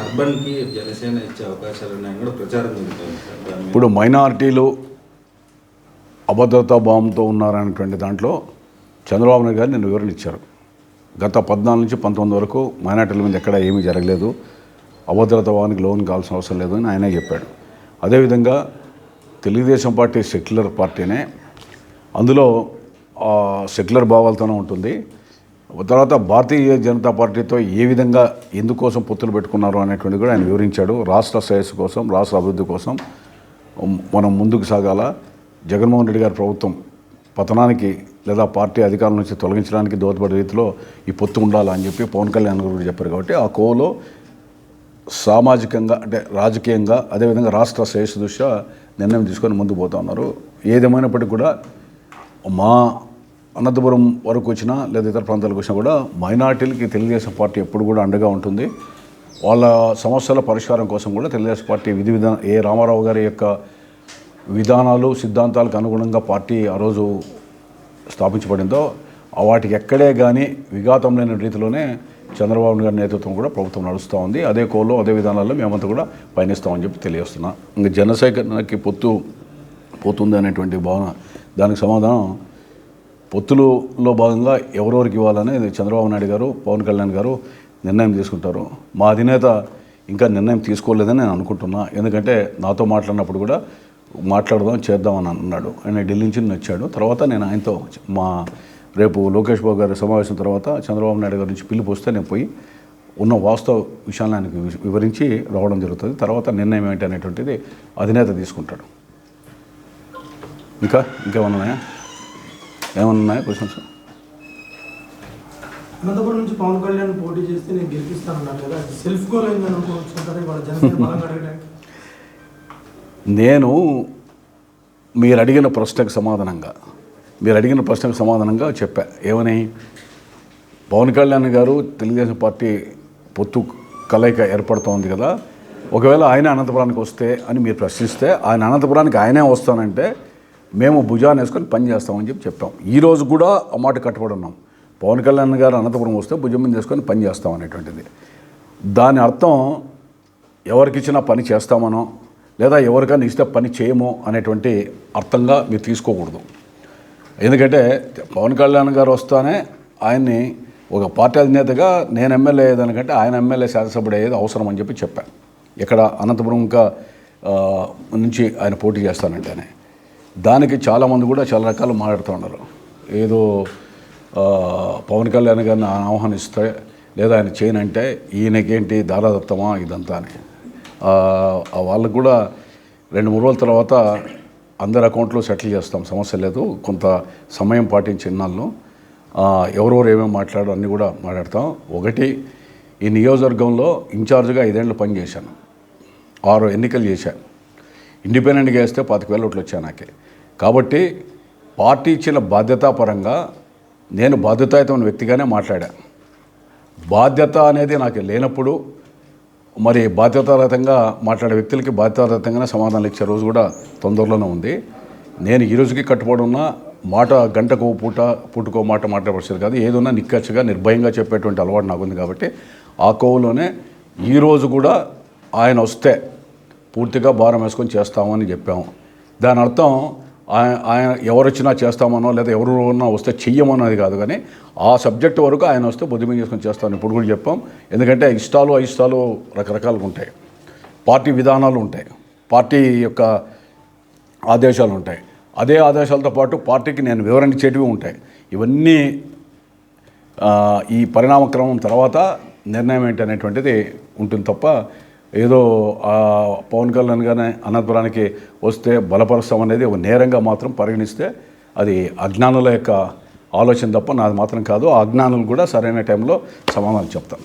అర్బన్కి జనసేన ఇచ్చే అవకాశాలు ఉన్నాయని కూడా ప్రచారం జరుగుతుంది ఇప్పుడు మైనారిటీలు అభద్రతా భావంతో ఉన్నారనేటువంటి దాంట్లో చంద్రబాబు నాయుడు గారు నేను వివరణ ఇచ్చారు. గత పద్నాలుగు నుంచి పంతొమ్మిది వరకు మైనార్టీల మీద ఎక్కడ ఏమీ జరగలేదు. అభద్రతా భావానికి లోన్ కావాల్సిన అవసరం లేదు అని ఆయనే చెప్పాడు. అదేవిధంగా తెలుగుదేశం పార్టీ సెక్యులర్ పార్టీనే అందులో సెక్యులర్ భావాలతోనే ఉంటుంది. తర్వాత భారతీయ జనతా పార్టీతో ఏ విధంగా ఎందుకోసం పొత్తులు పెట్టుకున్నారు అనేటువంటిది కూడా ఆయన వివరించాడు. రాష్ట్ర శ్రేయస్సు కోసం రాష్ట్ర అభివృద్ధి కోసం మనం ముందుకు సాగాల. జగన్మోహన్ రెడ్డి గారి ప్రభుత్వం పతనానికి లేదా పార్టీ అధికారం నుంచి తొలగించడానికి దోహదపడే రీతిలో ఈ పొత్తు ఉండాలని అని చెప్పి పవన్ కళ్యాణ్ గారు చెప్పారు కాబట్టి ఆ కోలో సామాజికంగా అంటే రాజకీయంగా అదేవిధంగా రాష్ట్ర శ్రేయస్సు దృష్ట్యా నిర్ణయం తీసుకొని ముందుకు పోతా ఉన్నారు. ఏదేమైనప్పటికీ కూడా మా అనంతపురం వరకు వచ్చినా లేదా ఇతర ప్రాంతాలకు వచ్చినా కూడా మైనార్టీలకి తెలుగుదేశం పార్టీ ఎప్పుడు కూడా అండగా ఉంటుంది. వాళ్ళ సమస్యల పరిష్కారం కోసం కూడా తెలుగుదేశం పార్టీ విధి విధాన ఏ రామారావు గారి యొక్క విధానాలు సిద్ధాంతాలకు అనుగుణంగా పార్టీ ఆ రోజు స్థాపించబడిందో ఆ వాటికి ఎక్కడే కానీ విఘాతం లేని రీతిలోనే చంద్రబాబు గారి నేతృత్వం కూడా ప్రభుత్వం నడుస్తూ ఉంది. అదే కోల్లో అదే విధానాల్లో మేమంతా కూడా పయనిస్తామని చెప్పి తెలియజేస్తున్నా. ఇంకా జనసేకరణకి పొత్తు పోతుంది అనేటువంటి భావన దానికి సమాధానం పొత్తులలో భాగంగా ఎవరెవరికి ఇవ్వాలని చంద్రబాబు నాయుడు గారు పవన్ కళ్యాణ్ గారు నిర్ణయం తీసుకుంటారు. మా అధినేత ఇంకా నిర్ణయం తీసుకోలేదని నేను అనుకుంటున్నా. ఎందుకంటే నాతో మాట్లాడినప్పుడు కూడా మాట్లాడదాం చేద్దామని అన్నాడు. ఆయన ఢిల్లీ నుంచి వచ్చాడు. తర్వాత నేను ఆయనతో మా రేపు లోకేష్ బాబు గారి సమావేశం తర్వాత చంద్రబాబు నాయుడు గారి నుంచి పిలుపు వస్తే నేను పోయి ఉన్న వాస్తవ విషయాన్ని ఆయనకు వివరించి రావడం జరుగుతుంది. తర్వాత నిర్ణయం ఏంటి అనేటువంటిది అధినేత తీసుకుంటాడు. ఇంకా ఇంకేమన్నాయా ఉన్నాయా? ఏమన్నా ఉన్నాయా క్వశ్చన్స్ అనంతపురం నుంచి పవన్ కళ్యాణ్ పోటీ చేస్తే నేను గెలిపిస్తానన్నాను కదా సెల్ఫ్ గోల్ అనుకోవచ్చు నేను మీరు అడిగిన ప్రశ్నకు సమాధానంగా మీరు అడిగిన ప్రశ్నకు సమాధానంగా చెప్పా. ఏమని? పవన్ కళ్యాణ్ గారు తెలుగుదేశం పార్టీ పొత్తు కలయిక ఏర్పడుతోంది కదా. ఒకవేళ ఆయన అనంతపురానికి వస్తే అని మీరు ప్రశ్నిస్తే ఆయన అనంతపురానికి ఆయనే వస్తానంటే మేము భుజాన్ని వేసుకొని పని చేస్తామని చెప్పి చెప్పాం. ఈరోజు కూడా ఆ మాట కట్టుబడి ఉన్నాం. పవన్ కళ్యాణ్ గారు అనంతపురం వస్తే భుజం మీద వేసుకొని పని చేస్తాం అనేటువంటిది. దాని అర్థం ఎవరికిచ్చినా పని చేస్తామనో లేదా ఎవరికైనా ఇస్తే పని చేయమో అనేటువంటి అర్థంగా మీరు తీసుకోకూడదు. ఎందుకంటే పవన్ కళ్యాణ్ గారు వస్తానే ఆయన్ని ఒక పార్టీ అధినేతగా నేను ఎమ్మెల్యే అయ్యేదానికంటే ఆయన ఎమ్మెల్యే శాసనసభ్యుడు అయ్యేది అవసరం అని చెప్పి చెప్పాను ఇక్కడ అనంతపురం ఇంకా నుంచి ఆయన పోటీ చేస్తానంటేనే. దానికి చాలామంది కూడా చాలా రకాలు మాట్లాడుతూ ఉన్నారు. ఏదో పవన్ కళ్యాణ్ గారిని ఆహ్వానిస్తే లేదా ఆయన చేయనంటే ఈయనకేంటి దారాదత్తమా ఇదంతా అని. వాళ్ళకు కూడా రెండు మూడు రోజుల తర్వాత అందరి అకౌంట్లో సెటిల్ చేస్తాం సమస్య లేదు కొంత సమయం పాటించి ఇన్నాళ్ళు. ఎవరెవరు ఏమేమి మాట్లాడారు అన్నీ కూడా మాట్లాడతాం. ఒకటి ఈ నియోజకవర్గంలో ఇన్ఛార్జ్గా ఐదేళ్ళు పనిచేశాను ఆరు ఎన్నికలు చేశాను. ఇండిపెండెంట్గా వేస్తే పాతిక వేల ఓట్లు వచ్చాయి నాకే. కాబట్టి పార్టీ ఇచ్చిన బాధ్యతాపరంగా నేను బాధ్యతాయుతమైన వ్యక్తిగానే మాట్లాడా. బాధ్యత అనేది నాకు లేనప్పుడు మరి బాధ్యతారహితంగా మాట్లాడే వ్యక్తులకి బాధ్యతారహితంగానే సమాధానాలు ఇచ్చే రోజు కూడా తొందరలోనే ఉంది. నేను ఈ రోజుకి కట్టుబడి ఉన్న మాట గంటకు పూట పూటకో మాట మాట్లాడవలసింది కాదు. ఏదన్నా నిక్కచ్చిగా నిర్భయంగా చెప్పేటువంటి అలవాటు నాకు ఉంది కాబట్టి ఆ కోవలోనే ఈరోజు కూడా ఆయన వస్తే పూర్తిగా భారం వేసుకొని చేస్తామని చెప్పాము. దాని అర్థం ఆయన ఆయన ఎవరు వచ్చినా చేస్తామనో లేదా ఎవరు ఉన్నా వస్తే చెయ్యమన్నది కాదు కానీ ఆ సబ్జెక్ట్ వరకు ఆయన వస్తే బుద్ధిమీ చేసుకొని చేస్తాను ఇప్పుడు కూడా చెప్పాం. ఎందుకంటే ఇష్టాలు అయిష్టాలు రకరకాలుగా ఉంటాయి. పార్టీ విధానాలు ఉంటాయి. పార్టీ యొక్క ఆదేశాలు ఉంటాయి. అదే ఆదేశాలతో పాటు పార్టీకి నేను వివరణ ఇచ్చేటివి ఉంటాయి. ఇవన్నీ ఈ పరిణామక్రమం తర్వాత నిర్ణయం ఏంటి అనేటువంటిది ఉంటుంది తప్ప ఏదో ఆ, పవన్ కళ్యాణ్ కానీ అనంతపురానికి వస్తే బలపరుస్తాం అనేది ఒక నేరంగా మాత్రం పరిగణిస్తే అది అజ్ఞానుల యొక్క ఆలోచన తప్ప నాది మాత్రం కాదు. ఆ అజ్ఞానులు కూడా సరైన టైంలో సమాధానం చెప్తాను